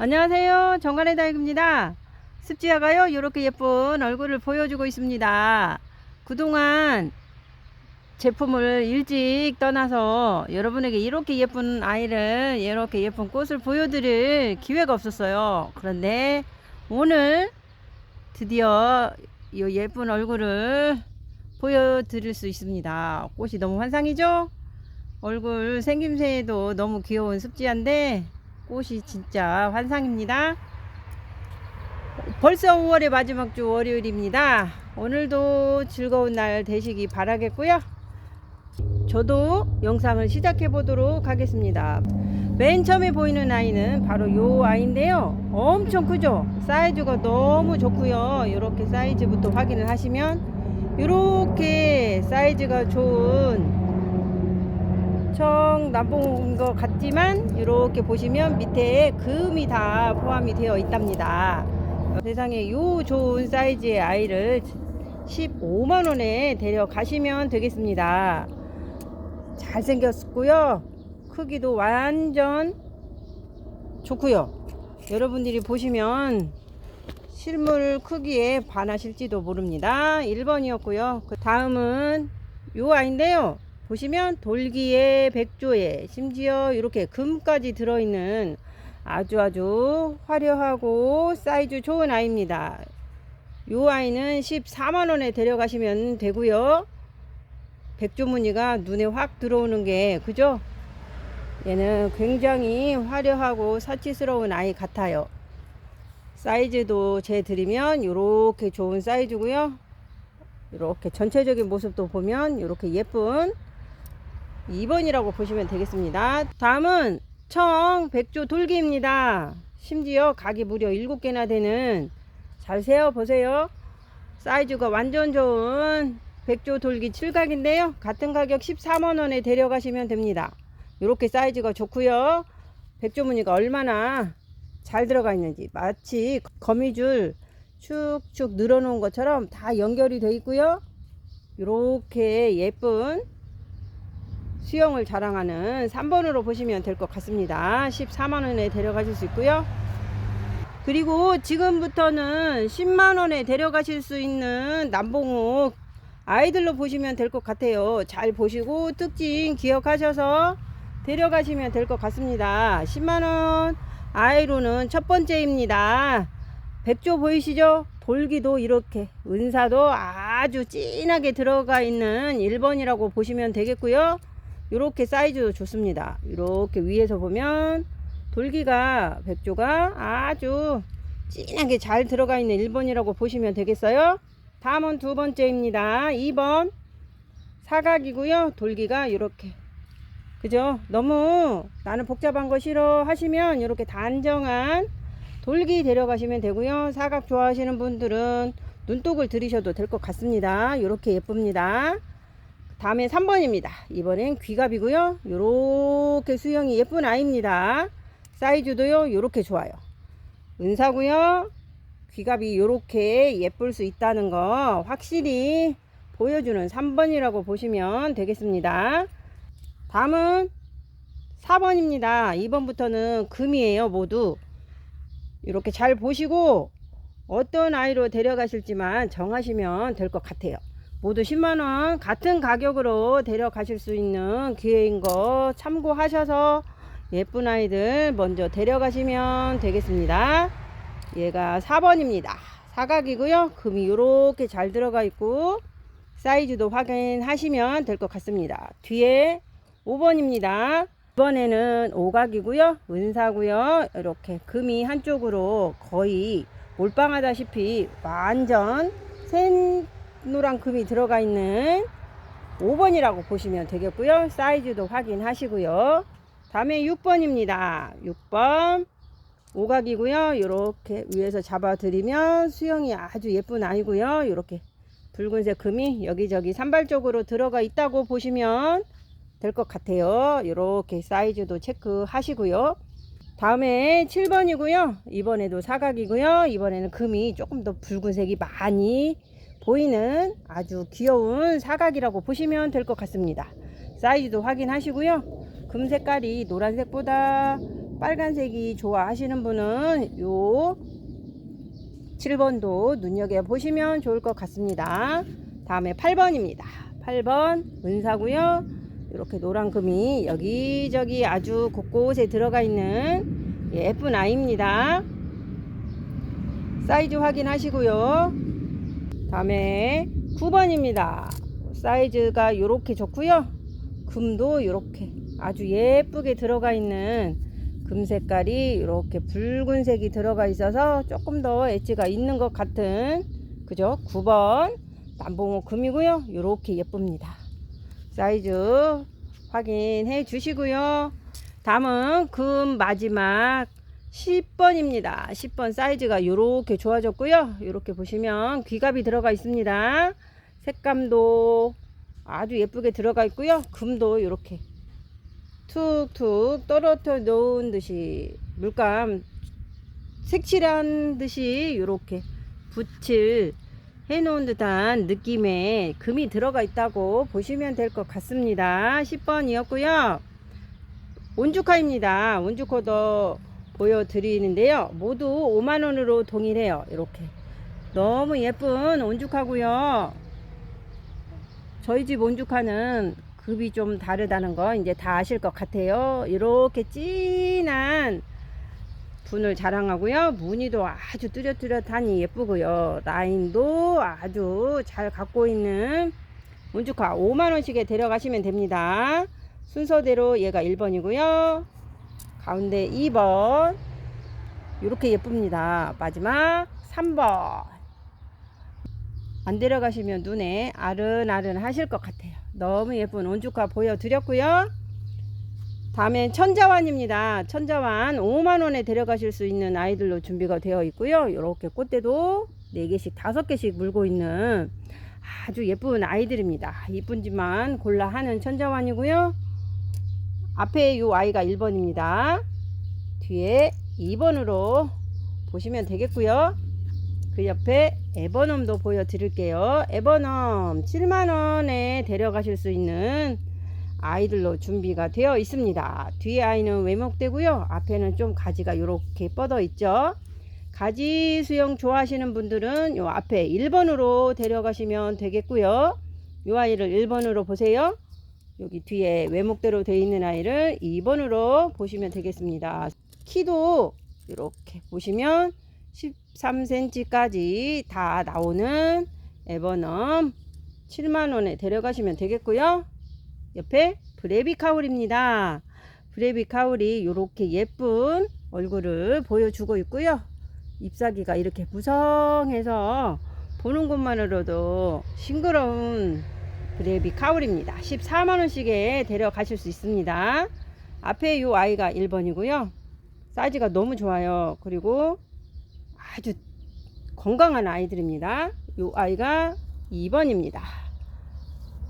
안녕하세요. 정관의 다육입니다. 습지아가요. 이렇게 예쁜 얼굴을 보여주고 있습니다. 그동안 제품을 일찍 떠나서 여러분에게 이렇게 예쁜 아이를 이렇게 예쁜 꽃을 보여드릴 기회가 없었어요. 그런데 오늘 드디어 이 예쁜 얼굴을 보여드릴 수 있습니다. 꽃이 너무 환상이죠? 얼굴 생김새도 너무 귀여운 습지한데 꽃이 진짜 환상입니다. 벌써 5월의 마지막 주 월요일입니다. 오늘도 즐거운 날 되시기 바라겠고요. 저도 영상을 시작해 보도록 하겠습니다. 맨 처음에 보이는 아이는 바로 요 아이인데요. 엄청 크죠? 사이즈가 너무 좋고요. 이렇게 사이즈부터 확인을 하시면 이렇게 사이즈가 좋은 청 남봉인 것 같지만 이렇게 보시면 밑에 금이 다 포함이 되어 있답니다. 세상에 요 좋은 사이즈의 아이를 15만 원에 데려가시면 되겠습니다. 잘생겼고요. 크기도 완전 좋고요. 여러분들이 보시면 실물 크기에 반하실지도 모릅니다. 1번이었고요. 그 다음은 요 아이인데요. 보시면 돌기에 백조에 심지어 이렇게 금까지 들어있는 아주 아주 화려하고 사이즈 좋은 아이입니다. 요 아이는 14만원에 데려가시면 되고요. 백조 무늬가 눈에 확 들어오는 게 그죠? 얘는 굉장히 화려하고 사치스러운 아이 같아요. 사이즈도 재드리면 이렇게 좋은 사이즈고요. 이렇게 전체적인 모습도 보면 이렇게 예쁜 2번이라고 보시면 되겠습니다. 다음은 청 백조 돌기입니다. 심지어 각이 무려 7개나 되는 잘 세어 보세요. 사이즈가 완전 좋은 백조 돌기 7각인데요. 같은 가격 14만원에 데려가시면 됩니다. 이렇게 사이즈가 좋고요. 백조 무늬가 얼마나 잘 들어가 있는지 마치 거미줄 축축 늘어놓은 것처럼 다 연결이 되어 있고요. 이렇게 예쁜 수영을 자랑하는 3번으로 보시면 될 것 같습니다. 14만원에 데려가실 수 있고요. 그리고 지금부터는 10만원에 데려가실 수 있는 남봉옥 아이들로 보시면 될 것 같아요. 잘 보시고 특징 기억하셔서 데려가시면 될 것 같습니다. 10만원 아이로는 첫 번째입니다. 백조 보이시죠? 돌기도 이렇게 은사도 아주 진하게 들어가 있는 1번이라고 보시면 되겠고요. 이렇게 사이즈도 좋습니다. 이렇게 위에서 보면 돌기가 백조가 아주 진하게 잘 들어가 있는 1번이라고 보시면 되겠어요. 다음은 두 번째입니다. 2번 사각이고요. 돌기가 이렇게 그죠? 너무 나는 복잡한 거 싫어 하시면 이렇게 단정한 돌기 데려가시면 되고요. 사각 좋아하시는 분들은 눈독을 들이셔도 될 것 같습니다. 이렇게 예쁩니다. 다음에 3번입니다. 이번엔 귀갑이고요. 요렇게 수영이 예쁜 아이입니다. 사이즈도요. 요렇게 좋아요. 은사고요. 귀갑이 요렇게 예쁠 수 있다는 거 확실히 보여주는 3번이라고 보시면 되겠습니다. 다음은 4번입니다. 2번부터는 금이에요. 모두. 이렇게 잘 보시고 어떤 아이로 데려가실지만 정하시면 될 것 같아요. 모두 10만원 같은 가격으로 데려가실 수 있는 기회인 거 참고하셔서 예쁜 아이들 먼저 데려가시면 되겠습니다. 얘가 4번입니다. 사각이고요. 금이 이렇게 잘 들어가 있고 사이즈도 확인하시면 될 것 같습니다. 뒤에 5번입니다. 이번에는 오각이고요. 은사고요. 이렇게 금이 한쪽으로 거의 몰빵하다시피 완전 센 노란 금이 들어가 있는 5번이라고 보시면 되겠고요. 사이즈도 확인하시고요. 다음에 6번입니다. 6번 오각이고요. 이렇게 위에서 잡아드리면 수영이 아주 예쁜 아이고요. 이렇게 붉은색 금이 여기저기 산발적으로 들어가 있다고 보시면 될 것 같아요. 이렇게 사이즈도 체크하시고요. 다음에 7번이고요. 이번에도 사각이고요. 이번에는 금이 조금 더 붉은색이 많이 보이는 아주 귀여운 사각이라고 보시면 될 것 같습니다. 사이즈도 확인하시고요. 금 색깔이 노란색보다 빨간색이 좋아하시는 분은 요 7번도 눈여겨 보시면 좋을 것 같습니다. 다음에 8번입니다. 8번 은사고요. 이렇게 노란 금이 여기저기 아주 곳곳에 들어가 있는 예쁜 아이입니다. 사이즈 확인하시고요. 다음에 9번입니다. 사이즈가 이렇게 좋고요. 금도 이렇게 아주 예쁘게 들어가 있는 금 색깔이 이렇게 붉은색이 들어가 있어서 조금 더 엣지가 있는 것 같은 그죠? 9번 남봉호 금이고요. 이렇게 예쁩니다. 사이즈 확인해 주시고요. 다음은 금 마지막 10번입니다. 10번 사이즈가 이렇게 좋아졌고요. 이렇게 보시면 귀갑이 들어가 있습니다. 색감도 아주 예쁘게 들어가 있고요. 금도 이렇게 툭툭 떨어져 놓은 듯이 물감 색칠한 듯이 이렇게 붓을 해 놓은 듯한 느낌의 금이 들어가 있다고 보시면 될 것 같습니다. 10번이었고요. 온주카입니다. 온주코도 보여드리는데요. 모두 5만원으로 동일해요. 이렇게. 너무 예쁜 온주카고요. 저희 집 온주카는 급이 좀 다르다는 거 이제 다 아실 것 같아요. 이렇게 진한 분을 자랑하고요. 무늬도 아주 뚜렷뚜렷하니 예쁘고요. 라인도 아주 잘 갖고 있는 온주카 5만원씩에 데려가시면 됩니다. 순서대로 얘가 1번이고요. 가운데 2번. 이렇게 예쁩니다. 마지막 3번. 안 데려가시면 눈에 아른아른 하실 것 같아요. 너무 예쁜 온주카 보여드렸고요. 다음엔 천자완입니다. 천자완 5만원에 데려가실 수 있는 아이들로 준비가 되어 있고요. 이렇게 꽃대도 4개씩 5개씩 물고 있는 아주 예쁜 아이들입니다. 이쁜지만 골라 하는 천자완이고요. 앞에 이 아이가 1번입니다. 뒤에 2번으로 보시면 되겠고요. 그 옆에 에버넘도 보여드릴게요. 에버넘 7만원에 데려가실 수 있는 아이들로 준비가 되어 있습니다. 뒤에 아이는 외목되고요. 앞에는 좀 가지가 이렇게 뻗어 있죠. 가지 수영 좋아하시는 분들은 요 앞에 1번으로 데려가시면 되겠고요. 요 아이를 1번으로 보세요. 여기 뒤에 외목대로 되어 있는 아이를 2번으로 보시면 되겠습니다. 키도 이렇게 보시면 13cm까지 다 나오는 에버넘 7만원에 데려가시면 되겠고요. 옆에 브레비 카울입니다. 브레비 카울이 이렇게 예쁜 얼굴을 보여주고 있고요. 잎사귀가 이렇게 무성해서 보는 것만으로도 싱그러운 브레비 카울입니다. 14만원씩에 데려가실 수 있습니다. 앞에 이 아이가 1번이고요. 사이즈가 너무 좋아요. 그리고 아주 건강한 아이들입니다. 이 아이가 2번입니다.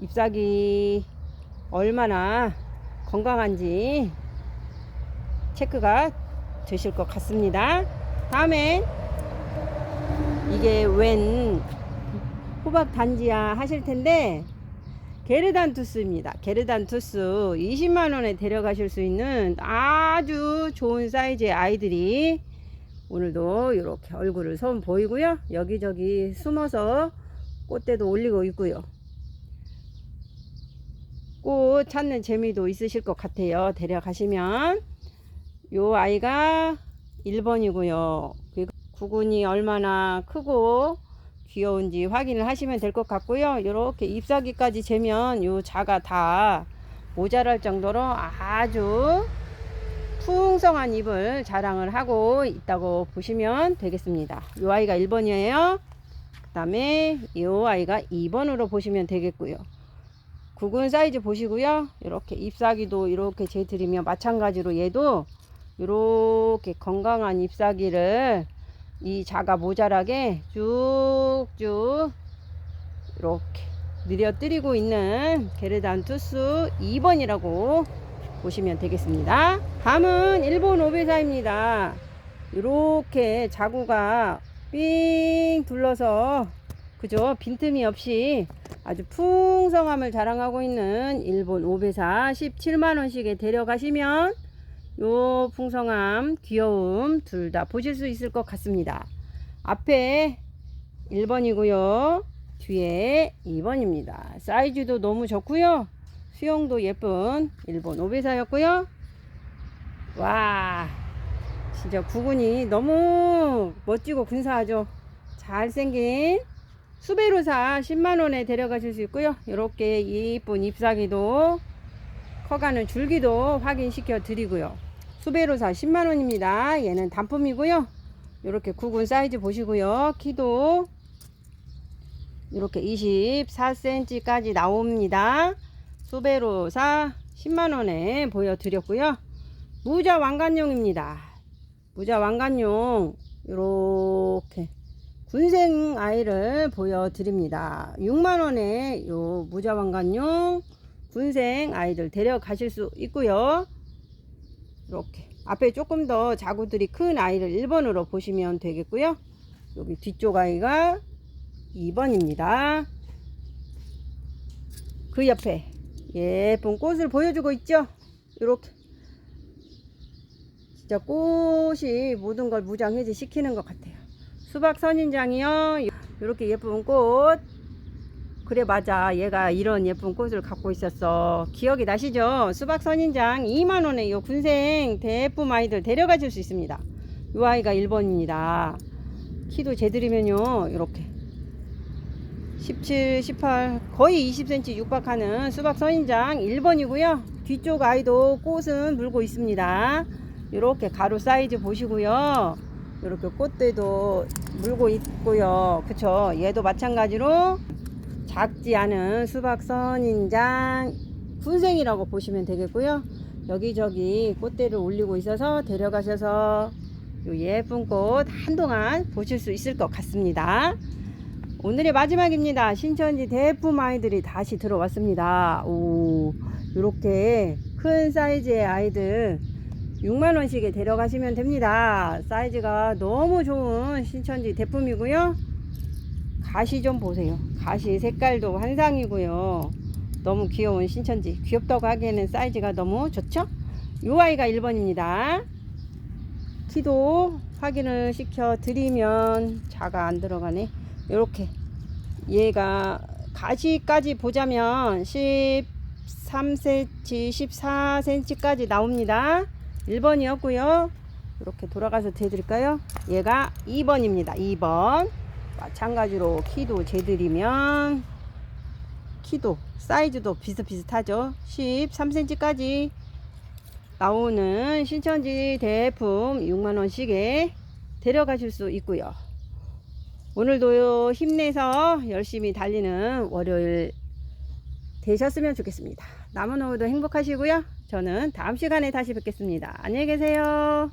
잎사귀 얼마나 건강한지 체크가 되실 것 같습니다. 다음에 이게 웬 호박 단지야 하실 텐데 게르단투스입니다. 게르단투스 20만 원에 데려가실 수 있는 아주 좋은 사이즈의 아이들이 오늘도 이렇게 얼굴을 손 보이고요. 여기저기 숨어서 꽃대도 올리고 있고요. 꽃 찾는 재미도 있으실 것 같아요. 데려가시면 요 아이가 1번이고요. 그리고 구근이 얼마나 크고 귀여운지 확인을 하시면 될 것 같고요. 이렇게 잎사귀까지 재면 요 자가 다 모자랄 정도로 아주 풍성한 잎을 자랑을 하고 있다고 보시면 되겠습니다. 이 아이가 1번이에요. 그 다음에 이 아이가 2번으로 보시면 되겠고요. 굵은 사이즈 보시고요. 이렇게 잎사귀도 이렇게 재드리면 마찬가지로 얘도 이렇게 건강한 잎사귀를 이 자가 모자라게 쭉쭉 이렇게 느려뜨리고 있는 게르단투스 2번이라고 보시면 되겠습니다. 다음은 일본 오베사입니다. 이렇게 자구가 삥 둘러서 그죠 빈틈이 없이 아주 풍성함을 자랑하고 있는 일본 오베사 17만원씩에 데려가시면 요 풍성함, 귀여움 둘 다 보실 수 있을 것 같습니다. 앞에 1번이고요. 뒤에 2번입니다. 사이즈도 너무 좋고요. 수영도 예쁜 일본 오베사였고요. 와, 진짜 구근이 너무 멋지고 근사하죠. 잘생긴 수베로사 10만원에 데려가실 수 있고요. 이렇게 이쁜 잎사귀도 커가는 줄기도 확인시켜 드리고요. 수베로사 10만원입니다. 얘는 단품이고요. 이렇게 구근 사이즈 보시고요. 키도 이렇게 24cm까지 나옵니다. 수베로사 10만원에 보여드렸고요. 무자 왕관용입니다. 무자 왕관용 이렇게 군생 아이를 보여드립니다. 6만원에 요 무자 왕관용 군생 아이들 데려가실 수 있고요. 이렇게 앞에 조금 더 자구들이 큰 아이를 1번으로 보시면 되겠고요. 여기 뒤쪽 아이가 2번입니다. 그 옆에 예쁜 꽃을 보여주고 있죠. 이렇게 진짜 꽃이 모든 걸 무장해제 시키는 것 같아요. 수박 선인장이요. 이렇게 예쁜 꽃. 그래 맞아. 얘가 이런 예쁜 꽃을 갖고 있었어. 기억이 나시죠? 수박 선인장 2만 원에 요 군생 대품 아이들 데려가 줄 수 있습니다. 요 아이가 1번입니다. 키도 재드리면요. 이렇게 17, 18 거의 20cm 육박하는 수박 선인장 1번이고요. 뒤쪽 아이도 꽃은 물고 있습니다. 이렇게 가로 사이즈 보시고요. 이렇게 꽃대도 물고 있고요. 그쵸? 얘도 마찬가지로 작지 않은 수박 선인장 군생이라고 보시면 되겠고요. 여기저기 꽃대를 올리고 있어서 데려가셔서 요 예쁜 꽃 한동안 보실 수 있을 것 같습니다. 오늘의 마지막입니다. 신천지 대품 아이들이 다시 들어왔습니다. 오, 이렇게 큰 사이즈의 아이들 6만원씩에 데려가시면 됩니다. 사이즈가 너무 좋은 신천지 대품이고요. 가시 좀 보세요. 가시 색깔도 환상이고요. 너무 귀여운 신천지. 귀엽다고 하기에는 사이즈가 너무 좋죠? 요 아이가 1번입니다. 키도 확인을 시켜 드리면 자가 안 들어가네. 이렇게 얘가 가시까지 보자면 13cm, 14cm까지 나옵니다. 1번이었고요. 이렇게 돌아가서 대드릴까요? 얘가 2번입니다. 2번. 마찬가지로 키도 재드리면 키도 사이즈도 비슷비슷하죠. 13cm까지 나오는 신천지 대품 6만원씩에 데려가실 수 있고요. 오늘도 힘내서 열심히 달리는 월요일 되셨으면 좋겠습니다. 남은 오후도 행복하시고요. 저는 다음 시간에 다시 뵙겠습니다. 안녕히 계세요.